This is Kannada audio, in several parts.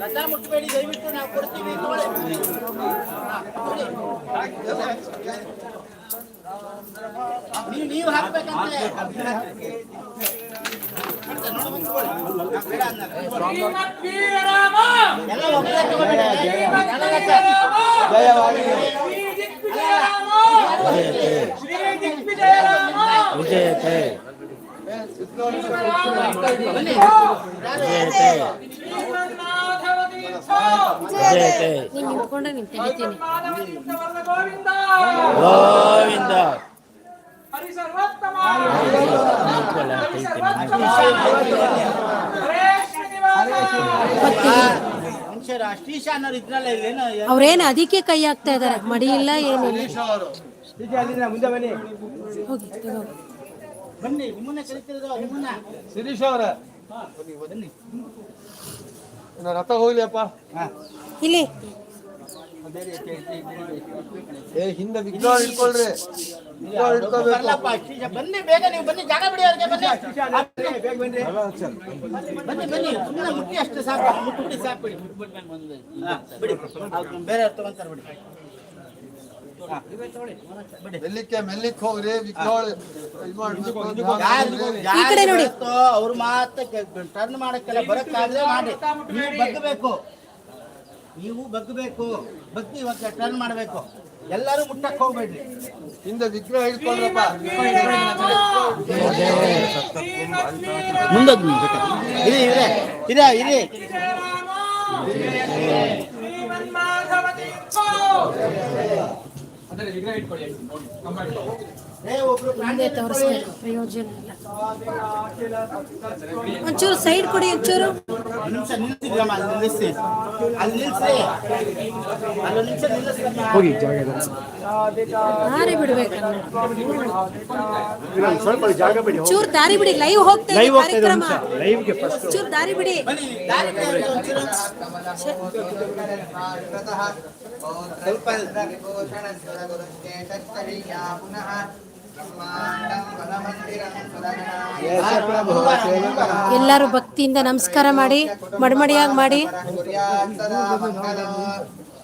ರಥ ಮುಟ್ಟಬೇಡಿ ದಯವಿಟ್ಟು ನಾವು ಕೊಡ್ತೀವಿ ತಗೊಳ್ಳಿ. ನೀವು ನೀವು ಹಾಕ್ಬೇಕಂತೆ విజయతే నింపకుండా నింపి గోవింద. ಬನ್ನಿ. ಇಲ್ಲೇನು ಅವ್ರೇನು ಅದಕ್ಕೆ ಕೈ ಹಾಕ್ತಾ ಇದಾರೆ? ಮಡಿ ಇಲ್ಲ ಏನಿಲ್ಲ. ಮುಂದೆ ತಗೋ. ಬನ್ನಿ ನಿಮ್ಮನ್ನ ಕರಿತಿರೋದು ನಿಮ್ಮನ್ನ ಶಿರೀಶ್ ಅವರ. ರಥ ಹೋಗ್ಲಿಯಪ್ಪ ಇಲ್ಲಿ. ಏ ಹಿಂದೆ ವಿಗ್ರಹ ಇಟ್ಕೊಳ್ರಿ ವಿಗ್ರಹ ಬನ್ನಿ ಬೇಗ ನೀವು ಬನ್ನಿ ಜಾಗ ಬಿಡಿ ಅವ್ರಿಗೆ ಬನ್ನಿ. ಬನ್ನಿ. ಬನ್ನಿ ಸುಮ್ಮನೆ ಮುಟ್ಟಿ ಅಷ್ಟು ಸಾಕು. ಮುಟ್ಟಿ ಸಾಕು ಬಿಡಿ. ಬೇರೆ ತಗೊಂತಾರೆ ಬಿಡಿ. ಹಾ, ಇವೇ ತಗೊಳ್ಳಿ. ಬಿಡಿ. ಮೆಲ್ಲಿಕ್ಕೆ ಮೆಲ್ಲಿಕ್ ಹೋಗ್ರಿ. ಅವ್ರ ಮಾತ ಟರ್ನ್ ಮಾಡಕ್ಕೆಲ್ಲ ಬರಕ್ಕಾಗದೆ ಮಾಡಿ. ನೀವು ಬಗ್ಗಬೇಕು. ನೀವು ಬಗ್ಗಬೇಕು ಬಗ್ಗಿ ಇವಾಗ ಟರ್ನ್ ಮಾಡಬೇಕು. ಎಲ್ಲರೂ ಮುಟ್ಟಕ್ ಹೋಗ್ಬೇಡ್ರಿ. ಹಿಂದೆ ವಿಗ್ರಹ ಇಟ್ಕೊಳ್ರಪ್ಪ ಮುಂದೋದ್ ಇರಿ ಇರಿ ಇರಿ ಇರಿ. ಏ, ಒಬ್ರು ಮುಂದೆ ತೋರಿಸ್ತಾರೆ ಪ್ರಯೋಜನ ಇಲ್ಲ. ಒಂಚೂರು ಸೈಡ್ ಕೊಡಿ ಒಂಚೂರು. ದಾರಿ ಬಿಡ್ಬೇಕು ಚೂರು ದಾರಿ ಬಿಡಿ. ಲೈವ್ ಹೋಗ್ತಾ ಇದೆ ಕಾರ್ಯಕ್ರಮ. ಚೂರು ದಾರಿ ಬಿಡಿ. ಸ್ವಲ್ಪ ಪುನಃ ಎಲ್ಲರೂ ಭಕ್ತಿಯಿಂದ ನಮಸ್ಕಾರ ಮಾಡಿ ಮಡಮಡಿಯಾಗಿ ಮಾಡಿ.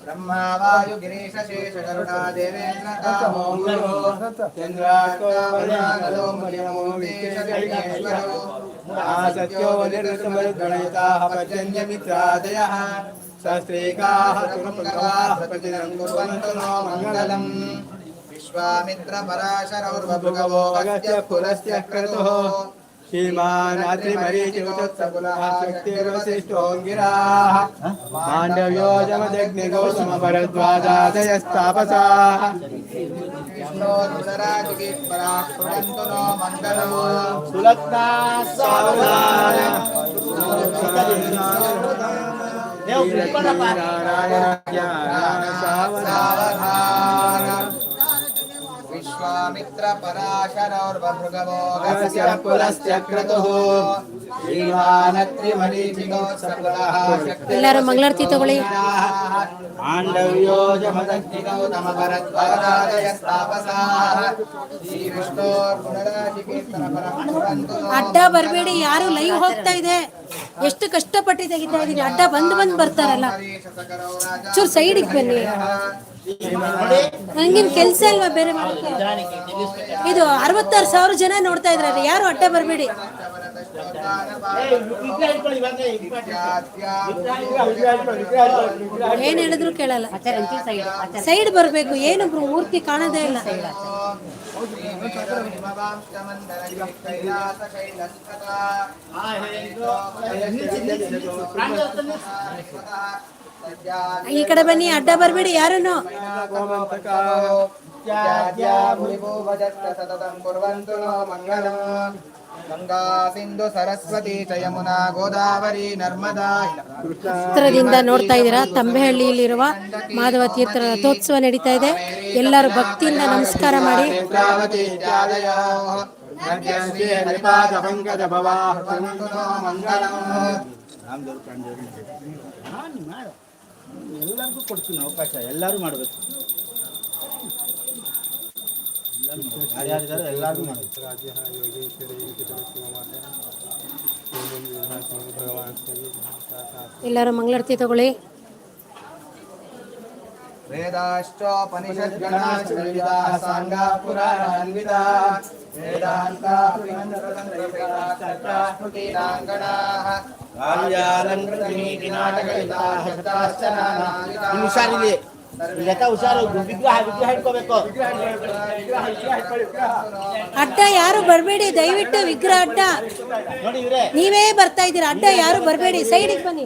ಬ್ರಹ್ಮಾವಾಯು ಗಿರೀಶ ಶೇಷ ಗರುಡ ದೇವೇಂದ್ರ ಕಾಮೋ ಗಣೇಶ್ವರೋ ಸತ್ಯೋ ಪರ್ಜನ್ಯ ಮಿತ್ರಾದಯಃ ಪ್ರತಿದಿನಂ ಕುರ್ವಂತು ನೋ ಮಂಗಲಂ विश्वामित्रपराशरौर्वभुगवो अगस्त्य पुरस्त्य क्रतुः श्रीमानात्रिमरीचोतत्सकुलाशक्तिर्वसिष्ठोङ्गिराः माण्डव्यो जमदग्निगो समपरद्वादादयस्तापसाः विष्णोरुदराजिगिपराक्रमन्तु नो मण्डलो सुलग्ना विश्वामित्र पराशरौर्वभृगवो गस्य कुलस्य क्रतुः श्रीमानत्रिमरीचिगौ सकुलः ಎಲ್ಲರೂ ಮಂಗಳಾರತಿ ತಗೊಳ್ಳಿ माण्डव्यो जमदग्निगौ नमभरद्वारादयस्तापसाः श्रीविष्णोर्पुनराशिकीर्तनपरं कुर्वन्तु नो ಅಡ್ಡ ಬರಬೇಡಿ ಯಾರು ಲೈವ್ ಹೋಗ್ತಾ ಇದೆ ಎಷ್ಟು ಕಷ್ಟಪಟ್ಟು ತೆಗಿತಾ ಇದೀನಿ ಅಡ್ಡ ಬಂದ್ ಬಂದ್ ಬರ್ತಾರಲ್ಲ ಶತಕರौ ರಾಜ ಚೂರು ಸೈಡಿಗೆ ಬನ್ನಿ ನಂಗೇನ್ ಕೆಲ್ಸ ಅಲ್ವಾ ಬೇರೆ ಇದು ಅರವತ್ತಾರು ಸಾವಿರ ಜನ ನೋಡ್ತಾ ಇದ್ರಿ ಯಾರು ಅಡ್ಡ ಬರಬೇಡಿ. ಏನ್ ಹೇಳಿದ್ರು ಕೇಳಲ್ಲ. ಸೈಡ್ ಬರ್ಬೇಕು. ಏನು ಬ್ರೋ ಮೂರ್ತಿ ಕಾಣದೇ ಇಲ್ಲ. ಈ ಕಡೆ ಬನ್ನಿ, ಅಡ್ಡ ಬರ್ಬೇಡಿ ಯಾರನ್ನು? ಚಿತ್ರದಿಂದ ನೋಡ್ತಾ ಇದ್ದೀರಾ? ತಂಬೆಹಳ್ಳಿಯಲ್ಲಿರುವ ಮಾಧವ ತೀರ್ಥರ ರಥೋತ್ಸವ ನಡೀತಾ ಇದೆ. ಎಲ್ಲರೂ ಭಕ್ತಿಯಿಂದ ನಮಸ್ಕಾರ ಮಾಡಿ. ನೇತ್ರಾವತಿ ಎಲ್ಲರಿಗೂ ಕೊಡ್ತೀನಿ ಅವಕಾಶ ಎಲ್ಲರೂ ಮಾಡಬೇಕು. ಎಲ್ಲರೂ ಮಂಗಳಾರತಿ ತಗೊಳ್ಳಿ. ವೇದಾಶ್ಚೋಪನಿಷದ್ಗಣಾ ಸಂಘ ಪುರಾಣ ಅನ್ವಿತಾ ವೇದಾಂತಾಂಗಣಾಃ ಹುಷಾರಿದೆ ಇವತ್ತ ಹುಷಾರು ವಿಗ್ರಹ ವಿಗ್ರಹ ಇಟ್ಕೋಬೇಕು ಅಡ್ಡ ಯಾರು ಬರಬೇಡಿ ದಯವಿಟ್ಟು ವಿಗ್ರಹ ಅಡ್ಡ. ನೋಡಿ ನೀವೇ ಬರ್ತಾ ಇದ್ದೀರಾ ಅಡ್ಡ ಯಾರು ಬರಬೇಡಿ ಸೈಡಿಗೆ ಬನ್ನಿ.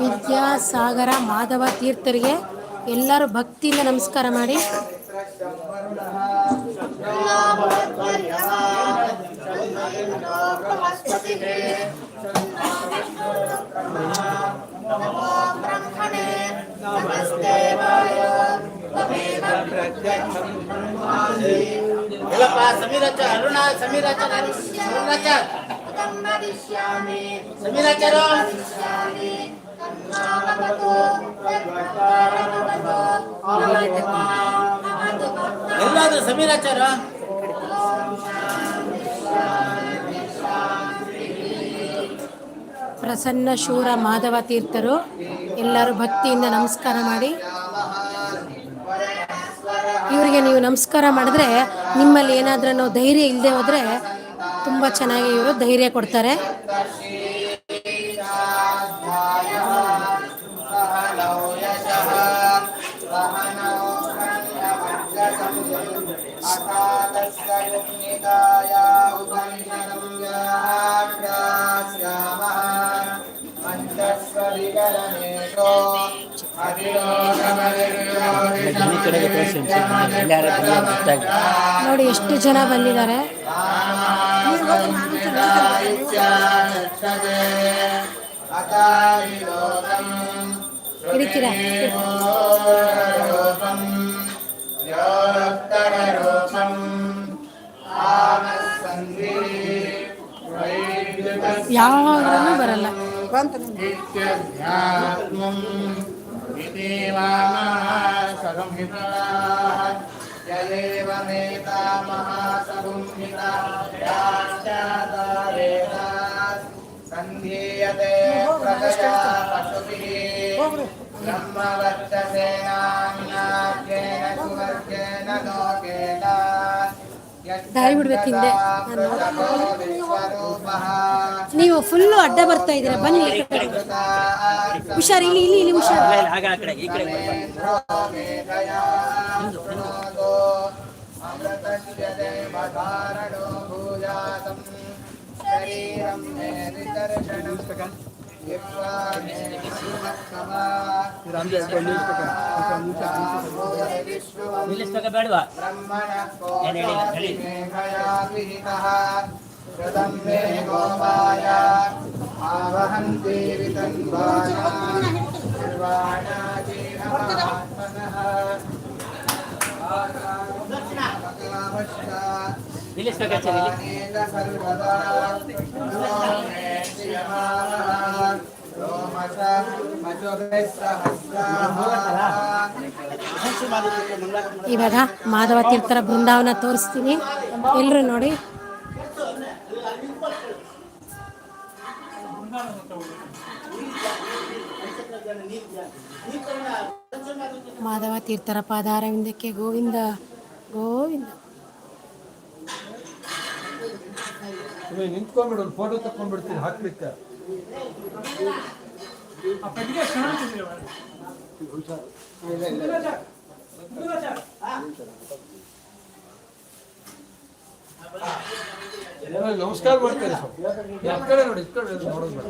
ವಿದ್ಯಾಸಾಗರ ಮಾಧವ ತೀರ್ಥರಿಗೆ ಎಲ್ಲರೂ ಭಕ್ತಿಯಿಂದ ನಮಸ್ಕಾರ ಮಾಡಿ. ಸಮೀರಾಚಾರ ಅರುಣ ಸಮೀರಾಚಾರ. ಸಮೀರಾಚಾರ ಸಮೀರಾಚಾರ ಎಲ್ಲಾದ್ರೂ ಸಮೀರಾಚಾರ? ಪ್ರಸನ್ನ ಶೂರ ಮಾಧವ ತೀರ್ಥರು ಎಲ್ಲರೂ ಭಕ್ತಿಯಿಂದ ನಮಸ್ಕಾರ ಮಾಡಿ. ಇವರಿಗೆ ನೀವು ನಮಸ್ಕಾರ ಮಾಡಿದ್ರೆ ನಿಮ್ಮಲ್ಲಿ ಏನಾದ್ರೂ ಧೈರ್ಯ ಇಲ್ಲದೆ ಹೋದ್ರೆ ತುಂಬ ಚೆನ್ನಾಗಿ ಇವರು ಧೈರ್ಯ ಕೊಡ್ತಾರೆ. ನೋಡಿ ಎಷ್ಟು ಜನ ಬಂದಿದ್ದಾರೆ. ಹಿಡಿತೀರಾ ಬರಲ್ಲ. सन्धीयते प्रजया पशुभिः ब्रह्मवर्चसेनान्याख्येन ದಾರಿ ಬಿಡ್ಬೇಕು ಹಿಂದೆ ನಾನು ನೀವು ಫುಲ್ಲು ಅಡ್ಡ ಬರ್ತಾ ಇದ್ದೀರಾ ಬನ್ನಿ ಈ ಕಡೆ. ಹುಷಾರ್ ಇಲ್ಲಿ ಇಲ್ಲಿ ಇಲ್ಲಿ ಹುಷಾರ್ ಆಗ ಬೇಡವಾ మే గోపాయ ఆవహం దేవి తన్వాణాజీర్వాణాజీర్వాణ ಇವಾಗ ಮಾಧವ ತೀರ್ಥರ ಬೃಂದಾವನ ತೋರಿಸ್ತೀನಿ ಎಲ್ಲರೂ ನೋಡಿ ಮಾಧವ ತೀರ್ಥರ ಪಾದಾರವಿಂದಕ್ಕೆ ಗೋವಿಂದ ಗೋವಿಂದ ನಿಂತ್ಕೊಂಡ್ಬಿಡು ಒಂದು ಫೋಟೋ ತಕೊಂಡ್ಬಿಡ್ತೀನಿ ಹಾಕ್ಲಿಕ್ಕೆ ನಮಸ್ಕಾರ ಮಾಡ್ತಾರೆ. ಕಡೆ ನೋಡಿ ನೋಡೋದು.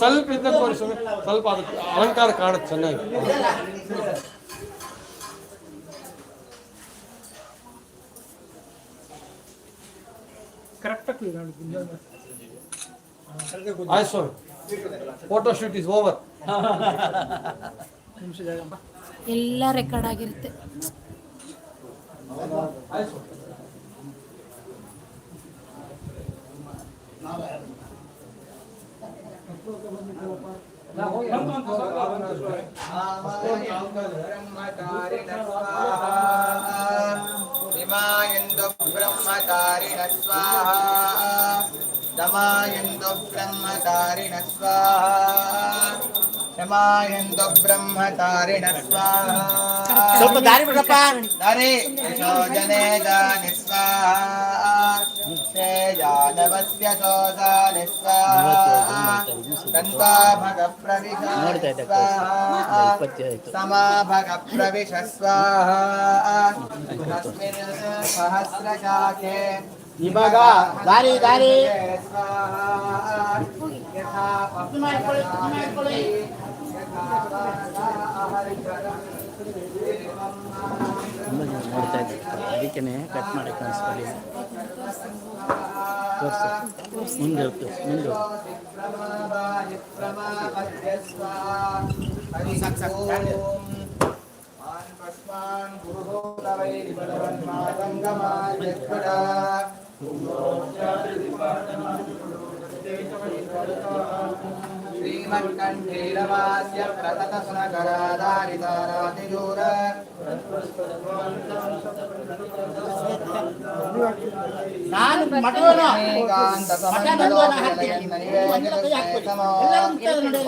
ಸ್ವಲ್ಪ ಇದ್ದ ಸ್ವಲ್ಪ ಅದಕ್ಕೆ ಅಲಂಕಾರ ಕಾಣುತ್ತೆ ಚೆನ್ನಾಗಿ. ಆಯ್ತು ಸ್ವಾಮಿ ಫೋಟೋ ಶೂಟ್ ಇಸ್ ಓವರ್ ಎಲ್ಲ ರೆಕಾರ್ಡ್ ಆಗಿರುತ್ತೆ. ಹಿಮಾಯಂದು ಶಮಾಯಂದು ಬ್ರಹ್ಮಚಾರಿಣ ಸ್ವಾಹ ಸ್ವಲ್ಪ ದಾರಿ ಬಿಡಪ್ಪ ದಾರಿ ಯಶೋಜನೆ ಜಾನಿ ಸ್ವಾಹ ಶ್ರೇಯಾನವಸ್ಯ ಸೋದಾನಿ ಸ್ವಾಹ ದಂತಾಭಗ ಪ್ರವಿಶ ನೋಡ್ತಾ ಇದ್ದೆ ಸ್ವಾಹ ಇಪ್ಪತ್ತು ಆಯ್ತು समाभग प्रविश स्वाहा तस्मिन् सहस्रशाखे ಇವಾಗ ದಾರಿ ದಾರಿ स्वाहा यथा ಮಾಡ್ಕೊಳ್ಳಿ, ಮಾಡ್ಕೊಳ್ಳಿ. ತುಂಬ ಜನ ನೋಡ್ತಾ ಇದ್ದೆ ಅದಕ್ಕೇ ಕಟ್ ಮಾಡಿ ಕಾಣಿಸ್ಕೊಳ್ಳಿ. ತೋರಿಸು. ಮುಂದೆ ಹೋಗ್ತು ಮುಂದೆ ಹೋಗು. श्रीमत्कण्ठीरवास्य प्रततसुनकराधारितारातिदूर ನಾನು ಮಠವನು ಮಠ ನಂದುವನ ಹಾಕ್ತೀನಿ. ಒಂದಿನ ಕೈ ಹಾಕ್ಬಿಡಿ. ಎಲ್ಲರೂ ಮುಖ್ಯದ ನೋಡಿ.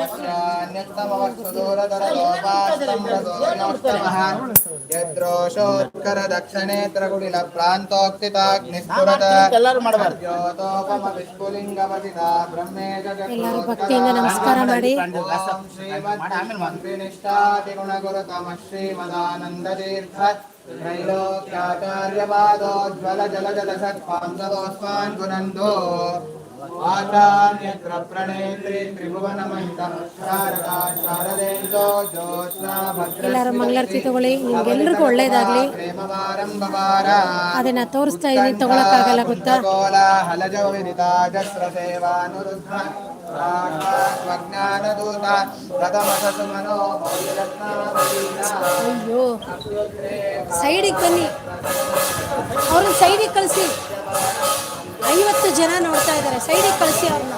ಯದ್ರೋಷೋತ್ಕರ ದಕ್ಷಿಣೇತ್ರ ಕುಡಿಲ ಪ್ರಾಂತೋಕ್ತಿತಾಗ್ನಿಸ್ಫುರತ ಎಲ್ಲರೂ ಮಾಡಬಾರ್ದು ಜ್ಯೋತೋಪಮ ವಿಸ್ಫುಲಿಂಗಪತಿತ ಬ್ರಹ್ಮೇಶ ಎಲ್ಲರೂ ಭಕ್ತಿಯಿಂದ ನಮಸ್ಕಾರ ನಮಸ್ಕಾರ ಮಾಡಿ. ಆಚಾರ್ಯತ್ರ ಪ್ರಣೇತ್ರಿ ತ್ರಿಭುವನ ಮಹಿತ ಶಾರದಾ ಶಾರದೇಂದೋ ಭದ್ರ ಎಲ್ಲರ ಮಂಗಳಾರತಿ ತಗೊಳ್ಳಿ. ನಿಮ್ಗೆಲ್ರಿಗೂ ಒಳ್ಳೇದಾಗ್ಲಿ. ಅದನ್ನ ತೋರಿಸ್ತಾ ಇದೀನಿ ತಗೊಳಕ್ಕಾಗಲ್ಲ ಗೊತ್ತಾ? ಸ್ವಜ್ಞಾನದೂತ ಪ್ರಥಮ ಮನೋ ಅಯ್ಯೋ ಸೈಡಿಗೆ ಬನ್ನಿ ಅವ್ರನ್ನ ಸೈಡಿಗೆ ಕಳಿಸಿ ಐವತ್ತು ಜನ ನೋಡ್ತಾ ಇದ್ದಾರೆ ಸೈಡಿಗೆ ಕಳಿಸಿ ಅವ್ರನ್ನ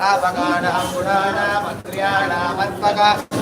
ಆ ಭಗಾಣ ಸಂದೋಹರಾಮೇಶ ಮಂತ್ರ್ಯಾಣ ಪ್ರಮುದಿತ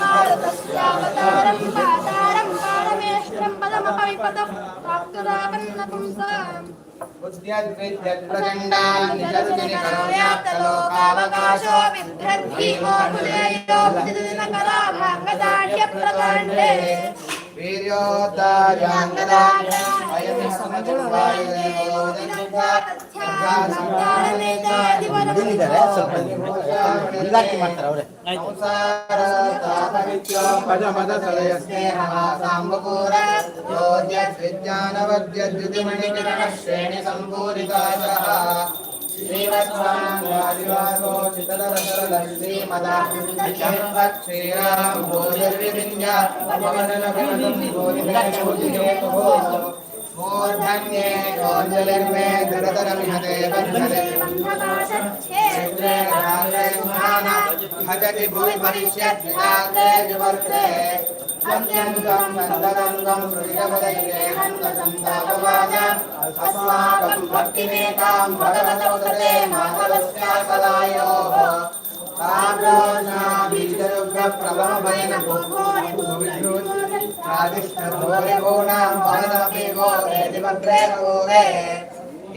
मारुतस्यावतारं पातारं पारमेष्ट्रं पदमपविपदं प्राप्तुरापन्नपुंसाम् प्रचण्डान्निजरुचिनिकरोयाप्तलोकावकाशो लोकावकाशो बिभ्रद्भीमो मुलेयो ಸ್ವಲ್ಪ ಮಾಡ್ತಾರೆ ಅವರೇ ಪದಮದ ಸಲಯ ಸ್ನೇಹಾಸಾಂಬಕೂರ ಯೋಜ್ಯದ್ವಿಜ್ಞಾನವದ್ಯದ್ಯುತಿಮಣಿಕಿರಣ ಶ್ರೇಣಿ ಸಂಪೂರಿತಾಯ श्रीमद्वाङ्गादिवासो चितदशलक्ष्मीमदाक्षीराम्भोजर्विभिन्या मूर्धन्ये गोञ्जलिर्मे दरदरमिहते बन्धते क्षेत्रेण भजति भूर्भविष्यद्विदाते विवर्ते अत्यन्तं नन्दनन्दं हृदयपदये हन्तसन्तापवाद अस्माकं भक्तिमेकां भगवतोदरे माधवस्याकलायोः बीजरुग्रप्रभमभयन आदिष्टभोरिभूणां वरदमपि गोरे भद्रे गोरे येन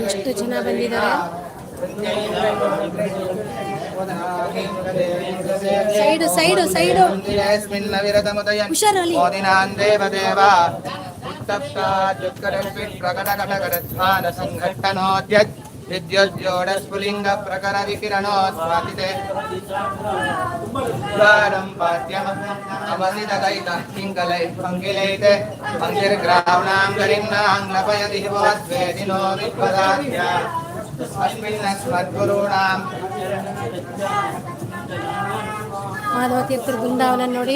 ಎಷ್ಟು ಜನ ಬಂದಿದ್ದಾರೆ ಸೈಡು ಸೈಡು ಸೈಡು ಹುಷಾರಲ್ಲಿ ಪ್ರಕಟ ಘಟಘಟಧ್ವಾನ ಸಂಘಟ್ಟನೋದ್ಯ संघट्टनोद्यत् विद्युज्योडस्फुलिङ्गप्रकरविकिरणोत्पातिते द्वारं पाद्यम् अवसितदैतः किङ्कलैः पङ्किलैते पङ्किर्ग्राम्णां गरिम्नाङ्लपयति भवद्वेदिनो विद्वदाद्य अस्मिन्नस्मद्गुरूणां ಮಾಧವ ತೀರ್ಥರ ಬೃಂದಾವನ ನೋಡಿ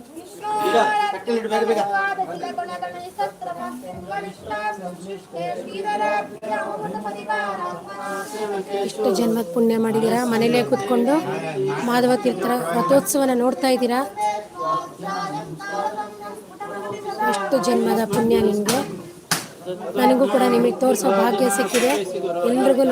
ಎಷ್ಟು ಜನ್ಮದ ಪುಣ್ಯ ಮಾಡಿದ್ದೀರಾ? ಮನೇಲೇ ಕೂತ್ಕೊಂಡು ಮಾಧವ ತೀರ್ಥರ ರಥೋತ್ಸವನ ನೋಡ್ತಾ ಇದ್ದೀರಾ? ಎಷ್ಟು ಜನ್ಮದ ಪುಣ್ಯ ನಿಮಗೆ? ನನಗೂ ಕೂಡ ನಿಮಗೆ ತೋರಿಸೋ ಭಾಗ್ಯ ಸಿಕ್ಕಿದೆ. ಎಲ್ರಿಗೂ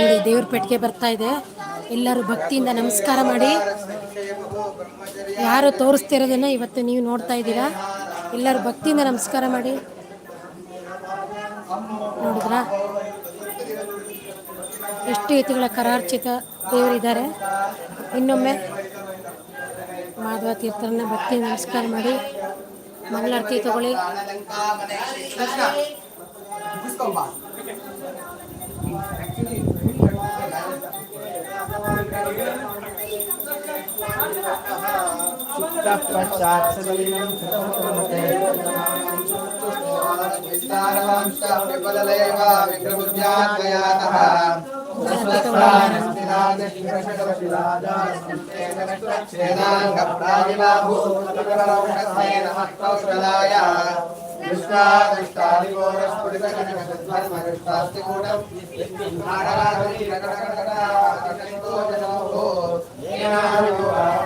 ನೋಡಿ ದೇವ್ರ ಪೆಟ್ಟಿಗೆ ಬರ್ತಾ ಇದೆ. ಎಲ್ಲರೂ ಭಕ್ತಿಯಿಂದ ನಮಸ್ಕಾರ ಮಾಡಿ. ಯಾರು ತೋರಿಸ್ತಿರೋದನ್ನ ಇವತ್ತು ನೀವು ನೋಡ್ತಾ ಇದ್ದೀರಾ? ಎಲ್ಲರೂ ಭಕ್ತಿಯಿಂದ ನಮಸ್ಕಾರ ಮಾಡಿ. ನೋಡಿದ್ರ? ಎಷ್ಟು ಯತಿಗಳ ಕರಾರ್ಚಿತ ದೇವರಿದ್ದಾರೆ. ಇನ್ನೊಮ್ಮೆ ಮಾಧವ ತೀರ್ಥರನ್ನ ಭಕ್ತಿ ನಮಸ್ಕಾರ ಮಾಡಿ. ಮಂಗಳಾರತಿ ತಗೊಳ್ಳಿ. चित्तपश्चात्सदीनं कृतमते विस्तारवंशविपललेव विक्रमुद्यातयातः ेनाङ्गप्राजिलाभूतकरौषधेनहस्तौषधाय कृष्णादृष्टादिगोरस्फुटितकनकस्वात्मकस्तास्तिकूटम्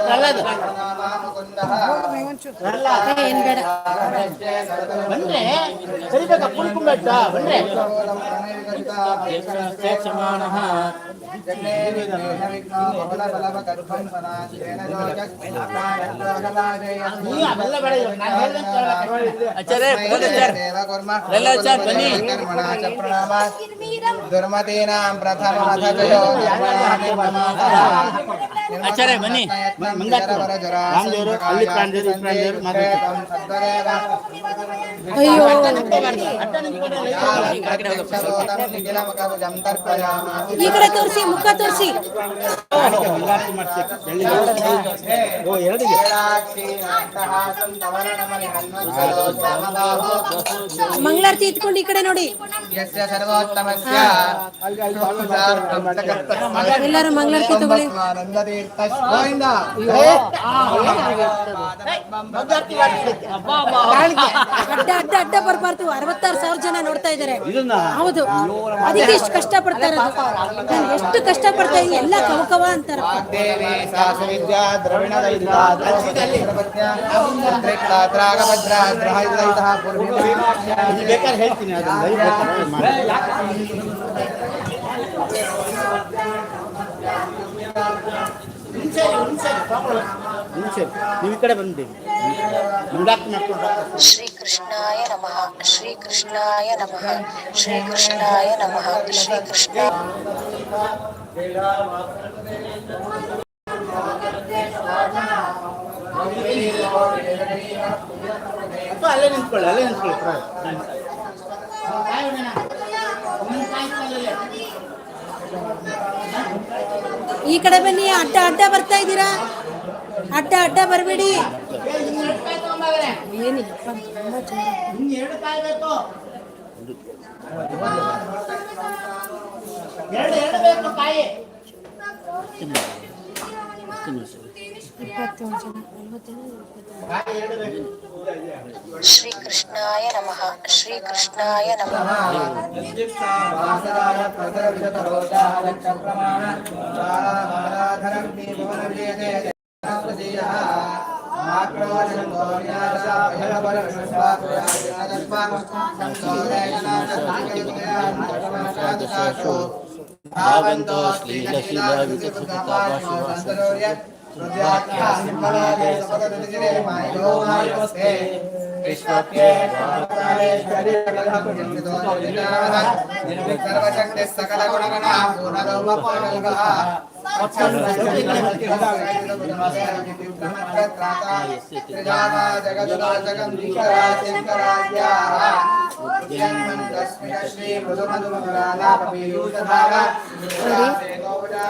ಪ್ರಹ್ಲಾದ್ ಪ್ರಹ್ಲಾದ್ ಏನ್ ಬೇಡ ಬನ್ರಿ ಸರಿಬೇಕ ಕುಳ್ಕೊಂಬೇಡ ಬನ್ರಿ ಸಮಾನಃ ನೀವು ಅವೆಲ್ಲ ಬೇಡ ಇವಾಗ ನಾನು ಹೇಳ್ದಂಗೆ ಕೇಳ್ಬೇಕು. ಆಚಾರ್ಯ ಎಲ್ಲ नाम दुर्मतीनां प्रथमथ जयो ಆಚಾರ್ಯ ಬನ್ನಿ ರಾಮದೇವರು ಅಲ್ಲಿ ಅಯ್ಯೋ ಈ ಕಡೆ ತೋರಿಸಿ ಮುಖ ತೋರಿಸಿ ಮಂಗಾರತಿ ಮಾಡ್ಸಕ್ಕೆ ಬೆಳ್ಳಿ ಓ ಎರಡಿಗೆ ಮಂಗಳಾರತಿ ಇಟ್ಕೊಂಡು ಈ ಕಡೆ ನೋಡಿ ಎಲ್ಲರೂ ಮಂಗಳಾರತಿ ತಗೊಳ್ಳಿ ಅಡ್ಡ ಅಡ್ಡ ಬರಬಾರ್ದು. ಅರವತ್ತಾರು ಸಾವಿರ ಜನ ನೋಡ್ತಾ ಇದ್ದಾರೆ. ಇದನ್ನ ಹೌದು. ಅದಕ್ಕೆ ಎಷ್ಟು ಕಷ್ಟ ಪಡ್ತಾರೆ ನಾನು ಎಷ್ಟು ಕಷ್ಟ ಪಡ್ತಾ ಇದೀನಿ ಎಲ್ಲ ಕವಕವ ಅಂತಾರೆ. ಬೇಕಾದ್ರೆ ಹೇಳ್ತೀನಿ ಅದನ್ನ ಲೈವ್ ಬೇಕಾದ್ರೆ ಮಾಡಿ. ಹುಣ್ಸೆ ಹುಣ್ಸೆ ತಗೊಳ್ಳಿ. ಹುಣ್ಸೆ ನೀವು ಈ ಕಡೆ ಬಂದಿದ್ದೀವಿ. ಶ್ರೀಕೃಷ್ಣಾಯ ನಮಃ ಶ್ರೀಕೃಷ್ಣಾಯ ನಮಃ ಶ್ರೀಕೃಷ್ಣಾಯ ನಮಃ ಶ್ರೀಕೃಷ್ಣ ಅಲ್ಲೇ ನಿಂತ್ಕೊಳ್ಳಿ ಅಲ್ಲೇ ನಿಂತ್ಕೊಳ್ಳಿ ಪರವಾಗಿಲ್ಲ. ಈ ಕಡೆ ಬನ್ನಿ ಅಡ್ಡ ಅಡ್ಡ ಬರ್ತಾ ಇದ್ದೀರಾ? ಅಡ್ಡ ಅಡ್ಡ ಬರಬೇಡಿ. ಎರಡು ಇಪ್ಪತ್ತೇಳು ಜನ ನಲ್ವತ್ತು ಜನ ಇಪ್ಪತ್ತೇಳು. ಕಾಯಿ ಎರಡು ಬೇಕು ಶ್ರೀಕೃಷ್ಣಾಯ ನಮಃ ಶ್ರೀಕೃಷ್ಣಾಯ ನಮಃ ಸರ್ವಶಕ್ತಿ ಸಕಲ ಗುಣಗಣ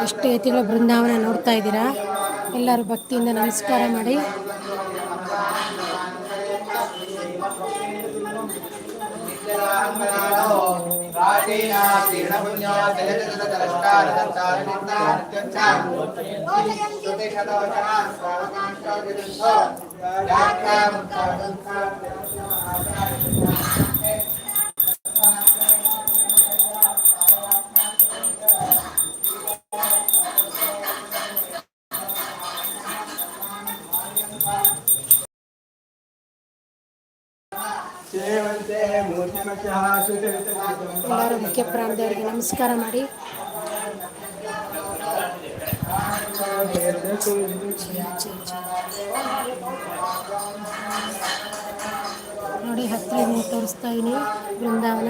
ಎಷ್ಟು ಯತಿಗಳ ಬೃಂದಾವನ ನೋಡ್ತಾ ಇದ್ದೀರಾ ಎಲ್ಲರೂ ಭಕ್ತಿಯಿಂದ ನಮಸ್ಕಾರ ಮಾಡಿ. ಎಲ್ಲರೂ ಮುಖ್ಯ ಪ್ರಾಣದೇವರಿಗೆ ನಮಸ್ಕಾರ ಮಾಡಿ. ನೋಡಿ ಹತ್ತಿರ ತೋರಿಸ್ತಾ ಇದ್ದೀನಿ. ಬೃಂದಾವನ.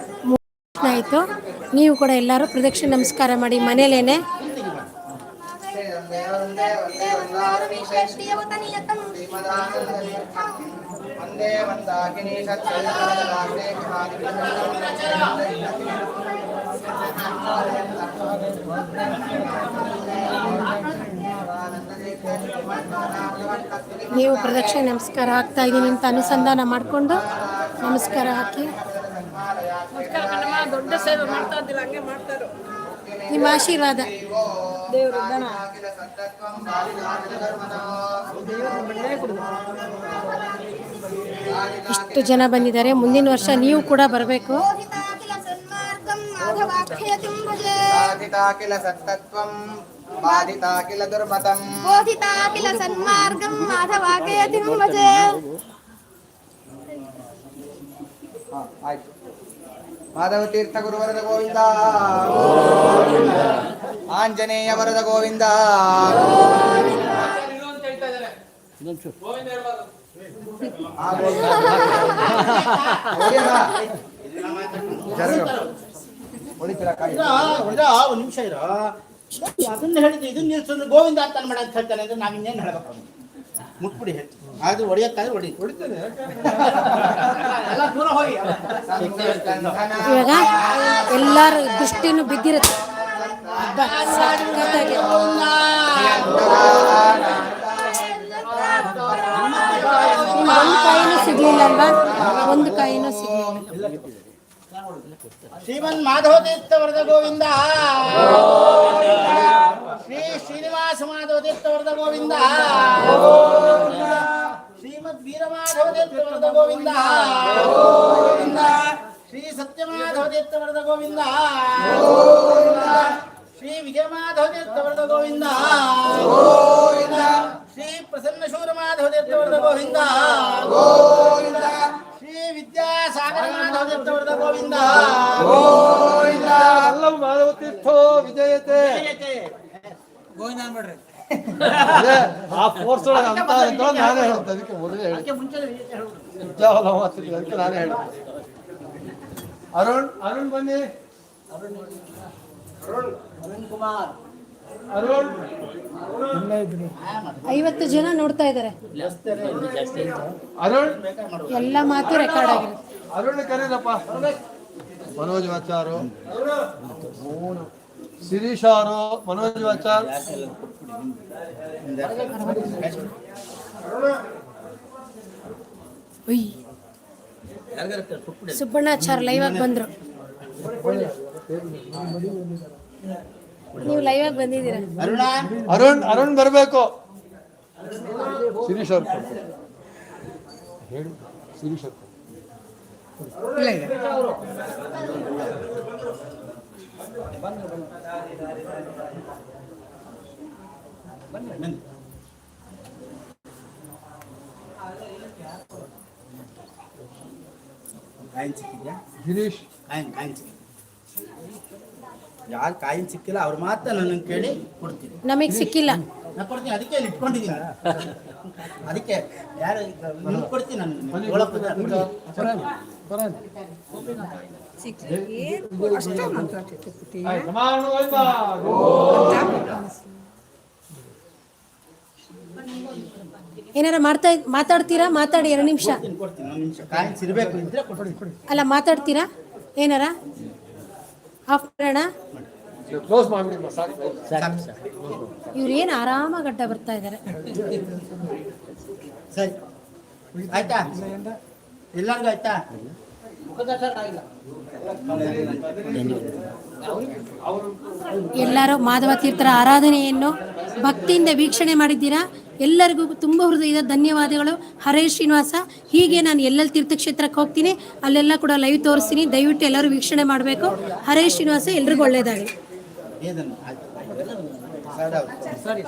ಆಗೋದು ಆಯಿತು ನೀವು ಕೂಡ ಎಲ್ಲರೂ ಪ್ರದಕ್ಷಿಣೆ ನಮಸ್ಕಾರ ಮಾಡಿ ಮನೇಲೇನೆ. ನೀವು ಪ್ರದಕ್ಷಿಣೆ ನಮಸ್ಕಾರ ಹಾಕ್ತಾ ಇದ್ದೀನಿ ಅಂತ ಅನುಸಂಧಾನ ಮಾಡಿಕೊಂಡು ನಮಸ್ಕಾರ ಹಾಕಿ. ದೊಡ್ಡ ಸೇವೆ ಮಾಡ್ತಾ ಇದ್ದಿಲ್ಲ ಹಂಗೆ ಮಾಡ್ತಾರು ನಿಮ್ಮ ಆಶೀರ್ವಾದ. ದೇವರು ದನ ಇಷ್ಟು ಜನ ಬಂದಿದ್ದಾರೆ. ಮುಂದಿನ ವರ್ಷ ನೀವು ಕೂಡ ಬರಬೇಕು. ಆಯ್ತು. ಮಾಧವ ತೀರ್ಥ ಗುರುವರದ ಗೋವಿಂದ. ಆಂಜನೇಯ ವರದ ಗೋವಿಂದ. ಒಂದು ನಿಮಿಷ ಇರೋ. ಅದನ್ನ ಹೇಳಿದ್ರೆ ಇದನ್ನ ಗೋವಿಂದ ಅಂತ ಮಾಡ ಅಂತ ಹೇಳ್ತಾನೆ ಅಂದ್ರೆ ನಾವಿನ್ನೇನು ಹೇಳ್ಬೇಕು? ಮುಟ್ಬಿಡಿ ಹೇಳಿ ಅದು ಹೊಡಿಯಕ್ಕಾದ್ರೆ ಹೊಡಿ. ಹೊಡಿತಾನೆ. ಇವಾಗ ಎಲ್ಲರ ದೃಷ್ಟಿನೂ ಬಿದ್ದಿರುತ್ತೆ. ಒಂದು ಕಾಯಿನೂ ಸಿಗ್ಲಿಲ್ಲ ಅಲ್ವಾ? ಒಂದು ಕಾಯಿನೂ ಸಿಗ್ಲಿಲ್ಲ. ಶ್ರೀಮನ್ ಮಾಧವ ತೀರ್ಥ ವರದ ಗೋವಿಂದ. ಶ್ರೀ ಶ್ರೀನಿವಾಸ ಮಾಧವ ತೀರ್ಥ ವರದ ಗೋವಿಂದ. ತೀರ್ಥ ವರದ ಗೋವಿಂದ ಶ್ರೀ ವಿಜಯಮಾಧವ ತೀರ್ಥ ವರದ ಗೋವಿಂದ ಶ್ರೀ ಪ್ರಸನ್ನ ಶೂರ ಮಾಧವ ತೀರ್ಥ ವರದ ಗೋವಿಂದ ಶ್ರೀ ವಿದ್ಯಾಸಾಗರ ಮಾಧವ ತೀರ್ಥ ವರದ ಗೋವಿಂದ ಎಲ್ಲವೂ ಮಾಧವ ತೀರ್ಥೋ ವಿಜಯತೆ ಜಯತೆ. ಅದೇ, ಆ ಫೋರ್ಸ್ ಒಳಗೆ ಅಂತ ಅಂತ ನಾನೇ ಹೇಳುತ್ತೆ ಅದಕ್ಕೆ ಮೊದಲೇ ಹೇಳಿ ಅದಕ್ಕೆ ಮುಂಚೆ ಹೇಳು. ಉಜ್ಜಾಲ ಮಾತಿಲ್ಲ ಅದಕ್ಕೆ ನಾನೇ ಹೇಳಿ ಅರುಣ್ ಅರುಣ್ ಬನ್ನಿ. ಅರುಣ್ ಕುಮಾರ್. ಅರುಣ್. ಐವತ್ತು ಜನ ನೋಡ್ತಾ ಇದ್ದಾರೆ. ಅರುಣ್. ಎಲ್ಲ ಮಾತು ರೆಕಾರ್ಡ್ ಆಗಿರುತ್ತೆ ಅರುಣ್ ಕರೀರಪ್ಪ. ಮನೋಜ್ ವಾಚಾರು ಶಿರೀಶ್ ಅವರು ಮನೋಜ್ ವಾಚಾರ್ ಉಯ್. ಸುಬ್ಬಣ್ಣಾಚಾರ್ ಲೈವ್ ಆಗಿ ಬಂದ್ರು. ನೀವು ಲೈವ್ ಆಗಿ ಬಂದಿದ್ದೀರಾ? ಅರುಣ? ಅರುಣ್ ಅರುಣ್ ಬರಬೇಕು. ಶಿರೀಶ್ ಅವ್ರು ಹೇಳಿ ಶಿರೀಶ್ ಅವ್ರು ಕಾಯಿನ್ ಸಿಕ್ಕಿದ್ಯಾ? ಗಿರೀಶ್ ಕಾಯಿನ್ ಕಾಯಿನ್ ಸಿಕ್ಕಿದೆ ಯಾರು ಕಾಯಿನ್ ಸಿಕ್ಕಿಲ್ಲ ಅವ್ರು ಮಾತ್ರ ನನ್ನ ಕೇಳಿ ಕೊಡ್ತೀನಿ. ನಮಗೆ ಸಿಕ್ಕಿಲ್ಲ. ನಾ ಕೊಡ್ತೀನಿ ಅದಕ್ಕೆ ಇಲ್ಲಿ ಇಟ್ಕೊಂಡಿದ್ದೀನಿ ಅದಕ್ಕೆ ಯಾರು ನಿಮ್ಗೆ ಕೊಡ್ತೀನಿ ನಾನು ಒಳಗೆ ಕೂತ್ಕೊಂಡು. ಆಯ್ತು, ಏನಾರ ಮಾಡ್ತಾ ಮಾತಾಡ್ತೀರಾ? ಮಾತಾಡಿ ಎರಡು ನಿಮಿಷ. ಇದ್ರೆ ಅಲ್ಲ ಮಾತಾಡ್ತೀರಾ? ಏನಾರ? ಆಫ್ ಮಾಡೋಣ ಏನು ಆರಾಮಾಗಿ ಅಡ್ಡ ಬರ್ತಾ ಇದ್ದಾರೆ ಸರಿ. ಆಯ್ತಾ? ಎಲ್ಲರಿಗೂ ಆಯ್ತಾ? ಮುಖದರ್ಶನ ಆಗಿಲ್ಲ ಎಲ್ಲರೂ ಮಾಧವ ತೀರ್ಥರ ಆರಾಧನೆಯನ್ನು ಭಕ್ತಿಯಿಂದ ವೀಕ್ಷಣೆ ಮಾಡಿದ್ದೀರಾ? ಎಲ್ಲರಿಗೂ ತುಂಬ ಹೃದಯದ ಧನ್ಯವಾದಗಳು. ಹರೇ ಶ್ರೀನಿವಾಸ ಹೀಗೆ ನಾನು ಎಲ್ಲೆಲ್ಲಿ ತೀರ್ಥಕ್ಷೇತ್ರಕ್ಕೆ ಹೋಗ್ತೀನಿ ಅಲ್ಲೆಲ್ಲ ಕೂಡ ಲೈವ್ ತೋರಿಸ್ತೀನಿ. ದಯವಿಟ್ಟು ಎಲ್ಲರೂ ವೀಕ್ಷಣೆ ಮಾಡಬೇಕು. ಹರೇ ಶ್ರೀನಿವಾಸ ಎಲ್ರಿಗೂ ಒಳ್ಳೆಯದಾಗಲಿ. ಸರಿ